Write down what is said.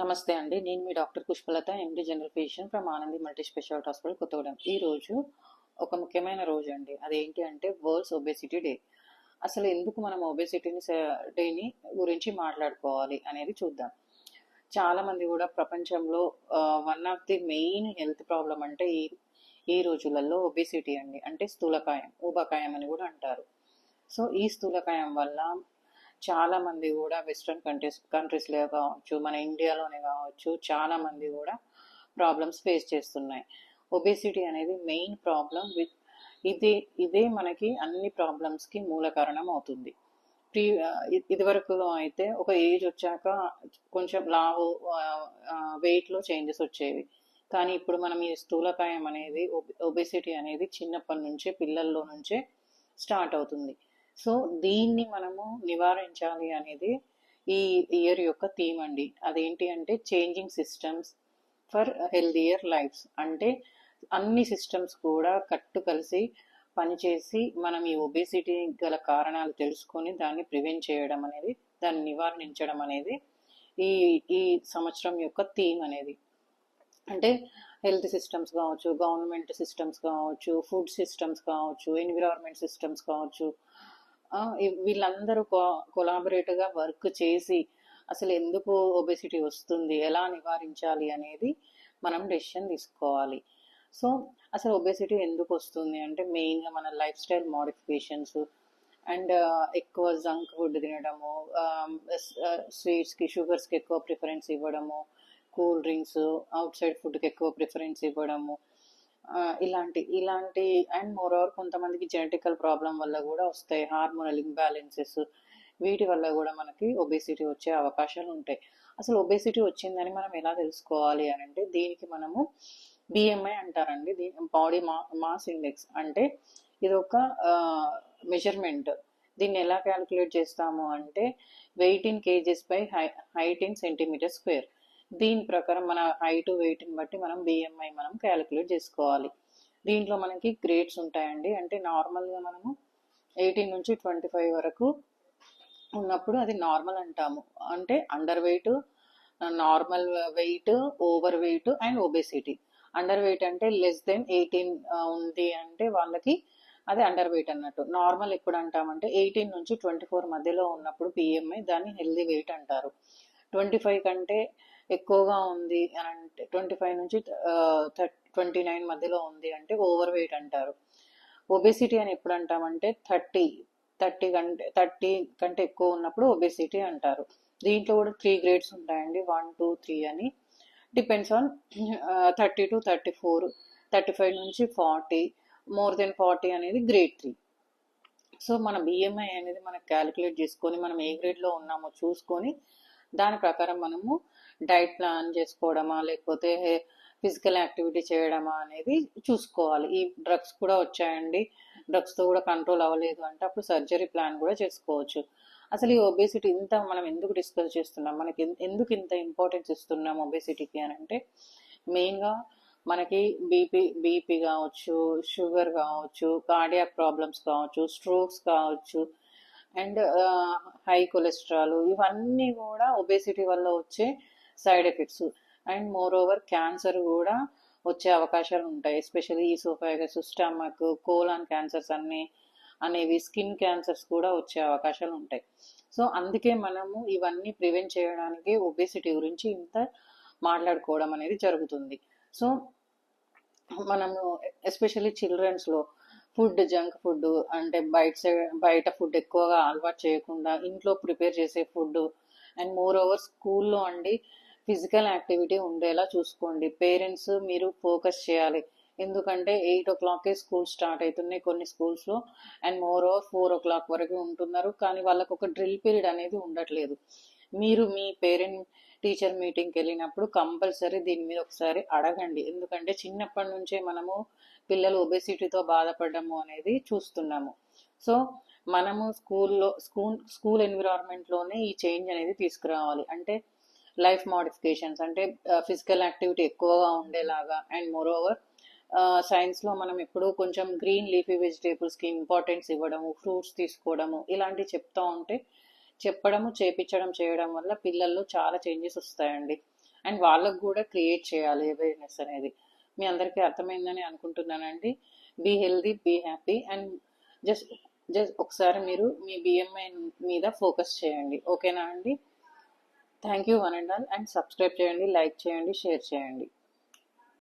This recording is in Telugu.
నమస్తే అండి. నేను మీ doctor Pushpalatha MD general physician from Anandi multi specialty hospital Kothagudem. ఈ రోజు ఒక ముఖ్యమైన రోజు అండి. అదేంటి అంటే వరల్డ్స్ ఒబేసిటీ డే అసలు ఎందుకు మనం ఒబేసిటీని డేని గురించి మాట్లాడుకోవాలి అనేది చూద్దాం. చాలా మంది కూడా ప్రపంచంలో one of the main health problem అంటే ఈ ఈ రోజులలో ఒబేసిటీ అండి. అంటే స్థూలకాయం ఊబకాయం అని కూడా అంటారు. సో ఈ స్థూలకాయం వల్ల చాలా మంది కూడా వెస్ట్రన్ కంట్రీస్ కంట్రీస్లో కావచ్చు మన ఇండియాలోనే కావచ్చు చాలా మంది కూడా ప్రాబ్లమ్స్ ఫేస్ చేస్తున్నాయి. ఒబేసిటీ అనేది మెయిన్ ప్రాబ్లం విత్ ఇది ఇదే మనకి అన్ని ప్రాబ్లమ్స్కి మూల కారణం అవుతుంది. ప్రీ ఇదివరకులో అయితే ఒక ఏజ్ వచ్చాక కొంచెం లావు వెయిట్లో చేంజెస్ వచ్చేవి. కానీ ఇప్పుడు మనం ఈ స్థూలకాయం అనేది ఒబేసిటీ అనేది చిన్నప్పటి నుంచే పిల్లల్లో నుంచే స్టార్ట్ అవుతుంది. సో దీన్ని మనము నివారించాలి అనేది ఈ ఇయర్ యొక్క థీమ్ అండి. అదేంటి అంటే changing systems for healthier lifes అంటే అన్ని సిస్టమ్స్ కూడా కట్టు కలిసి పనిచేసి మనం ఈ ఒబేసిటీ గల కారణాలు తెలుసుకొని దాన్ని ప్రివెంట్ చేయడం అనేది దాన్ని నివారించడం అనేది ఈ ఈ సంవత్సరం యొక్క థీమ్ అనేది. అంటే హెల్త్ సిస్టమ్స్ కావచ్చు గవర్నమెంట్ సిస్టమ్స్ కావచ్చు ఫుడ్ సిస్టమ్స్ కావచ్చు ఎన్విరాన్మెంట్ సిస్టమ్స్ కావచ్చు వీళ్ళందరూ కొలాబరేట్గా వర్క్ చేసి అసలు ఎందుకు ఒబెసిటీ వస్తుంది ఎలా నివారించాలి అనేది మనం డెసిషన్ తీసుకోవాలి. సో అసలు ఒబెసిటీ ఎందుకు వస్తుంది అంటే మెయిన్గా మన లైఫ్ స్టైల్ మోడిఫికేషన్స్ అండ్ ఎక్కువ జంక్ ఫుడ్ తినడము స్వీట్స్కి షుగర్స్కి ఎక్కువ ప్రిఫరెన్స్ ఇవ్వడము కూల్ డ్రింక్స్ అవుట్ సైడ్ ఫుడ్కి ఎక్కువ ప్రిఫరెన్స్ ఇవ్వడము ఇలాంటి ఇలాంటి అండ్ మోర్ ఓవర్ కొంతమందికి జెనెటికల్ ప్రాబ్లం వల్ల కూడా వస్తాయి. హార్మోనల్ ఇంబ్యాలెన్సెస్ వీటి వల్ల కూడా మనకి ఒబేసిటీ వచ్చే అవకాశాలు ఉంటాయి. అసలు ఒబేసిటీ వచ్చిందని మనం ఎలా తెలుసుకోవాలి అని అంటే దీనికి మనము బిఎంఐ అంటారండి. దీని బాడీ మా మాస్ ఇండెక్స్ అంటే ఇది ఒక మెజర్మెంట్ దీన్ని ఎలా క్యాలిక్యులేట్ చేస్తాము అంటే weight in kgs by high height in centimeter square దీని ప్రకారం మన హైట్ వెయిట్ని బట్టి మనం బిఎంఐ మనం క్యాలిక్యులేట్ చేసుకోవాలి. దీంట్లో మనకి గ్రేడ్స్ ఉంటాయండి. అంటే నార్మల్గా మనము ఎయిటీన్ నుంచి ట్వంటీ ఫైవ్ వరకు ఉన్నప్పుడు అది నార్మల్ అంటాము. అంటే underweight normal weight overweight and obesity underweight అంటే లెస్ దెన్ ఎయిటీన్ ఉంది అంటే వాళ్ళకి అది అండర్ వెయిట్ అన్నట్టు. నార్మల్ ఎప్పుడు అంటామంటే ఎయిటీన్ నుంచి ట్వంటీ ఫోర్ మధ్యలో ఉన్నప్పుడు పిఎంఐ దాన్ని హెల్దీ వెయిట్ అంటారు. ట్వంటీ ఫైవ్ కంటే ఎక్కువగా ఉంది అని అంటే ట్వంటీ ఫైవ్ నుంచి ట్వంటీ నైన్ మధ్యలో ఉంది అంటే ఓవర్ వెయిట్ అంటారు. ఒబేసిటీ అని ఎప్పుడు అంటామంటే థర్టీ థర్టీ కంటే థర్టీ కంటే ఎక్కువ ఉన్నప్పుడు ఒబేసిటీ అంటారు. దీంట్లో కూడా త్రీ గ్రేడ్స్ ఉంటాయండి వన్ టూ త్రీ అని. Depends on thirty to thirty four thirty five నుంచి ఫార్టీ మోర్ దెన్ ఫార్టీ అనేది గ్రేడ్ త్రీ సో మన బిఎంఐ అనేది మనం క్యాలిక్యులేట్ చేసుకొని మనం ఏ గ్రేడ్లో ఉన్నామో చూసుకొని దాని ప్రకారం మనము డైట్ ప్లాన్ చేసుకోవడమా లేకపోతే ఫిజికల్ యాక్టివిటీ చేయడమా అనేది చూసుకోవాలి. ఈ డ్రగ్స్ కూడా వచ్చాయండి. డ్రగ్స్తో కూడా కంట్రోల్ అవ్వలేదు అంటే అప్పుడు సర్జరీ ప్లాన్ కూడా చేసుకోవచ్చు. అసలు ఈ ఒబేసిటీ ఇంత మనం ఎందుకు డిస్కస్ చేస్తున్నాం? మనకి ఎందుకు ఇంత ఇంపార్టెన్స్ ఇస్తున్నాం ఒబేసిటీకి అని అంటే మెయిన్గా మనకి బీపీ బీపీ కావచ్చు షుగర్ కావచ్చు కార్డియాక్ ప్రాబ్లమ్స్ కావచ్చు స్ట్రోక్స్ కావచ్చు అండ్ హై కొలెస్ట్రాల్ ఇవన్నీ కూడా ఒబేసిటీ వల్ల వచ్చే side effects. And more over cancer కూడా వచ్చే అవకాశాలు ఉంటాయి. Especially esophagus stomach colon cancers అన్నీ అనేవి స్కిన్ క్యాన్సర్స్ కూడా వచ్చే అవకాశాలు ఉంటాయి. సో అందుకే మనము ఇవన్నీ ప్రివెంట్ చేయడానికి ఒబేసిటీ గురించి ఇంత మాట్లాడుకోవడం అనేది జరుగుతుంది. సో మనము ఎస్పెషల్లీ చిల్డ్రన్స్లో ఫుడ్ జంక్ ఫుడ్ అంటే బయట బయట ఫుడ్ ఎక్కువగా అలవాటు చేయకుండా ఇంట్లో ప్రిపేర్ చేసే ఫుడ్. అండ్ మోర్ ఓవర్ స్కూల్లో అండి ఫిజికల్ యాక్టివిటీ ఉండేలా చూసుకోండి. పేరెంట్స్ మీరు ఫోకస్ చేయాలి. ఎందుకంటే ఎయిట్ ఓ క్లాక్కే స్కూల్ స్టార్ట్ అవుతున్నాయి కొన్ని స్కూల్స్లో and more over four o'clock వరకు ఉంటున్నారు. కానీ వాళ్ళకు ఒక డ్రిల్ పీరియడ్ అనేది ఉండట్లేదు. మీరు మీ పేరెంట్ టీచర్ మీటింగ్కి వెళ్ళినప్పుడు కంపల్సరీ దీని మీద ఒకసారి అడగండి. ఎందుకంటే చిన్నప్పటి నుంచే మనము పిల్లలు ఒబేసిటీతో బాధపడము అనేది చూస్తున్నాము. సో మనము స్కూల్లో స్కూల్ స్కూల్ ఎన్విరాన్మెంట్లోనే ఈ చేంజ్ అనేది తీసుకురావాలి. అంటే లైఫ్ మోడిఫికేషన్స్. అంటే ఫిజికల్ యాక్టివిటీ ఎక్కువగా ఉండేలాగా. అండ్ మోర్ ఓవర్ సైన్స్లో మనం ఎప్పుడూ కొంచెం గ్రీన్ లీఫీ వెజిటేబుల్స్కి ఇంపార్టెన్స్ ఇవ్వడము ఫ్రూట్స్ తీసుకోవడము ఇలాంటివి చెప్తూ ఉంటే చెప్పడము చేపించడం చేయడం వల్ల పిల్లల్లో చాలా చేంజెస్ వస్తాయండి. అండ్ వాళ్ళకు కూడా క్రియేట్ చేయాలి అవేర్నెస్ అనేది. మీ అందరికీ అర్థమైందని అనుకుంటున్నానండి. Be healthy be happy and just just ఒకసారి మీరు మీ బిఎంఐ మీద ఫోకస్ చేయండి. ఓకేనా అండి? Thank you one and all and subscribe చేయండి లైక్ చేయండి షేర్ చేయండి.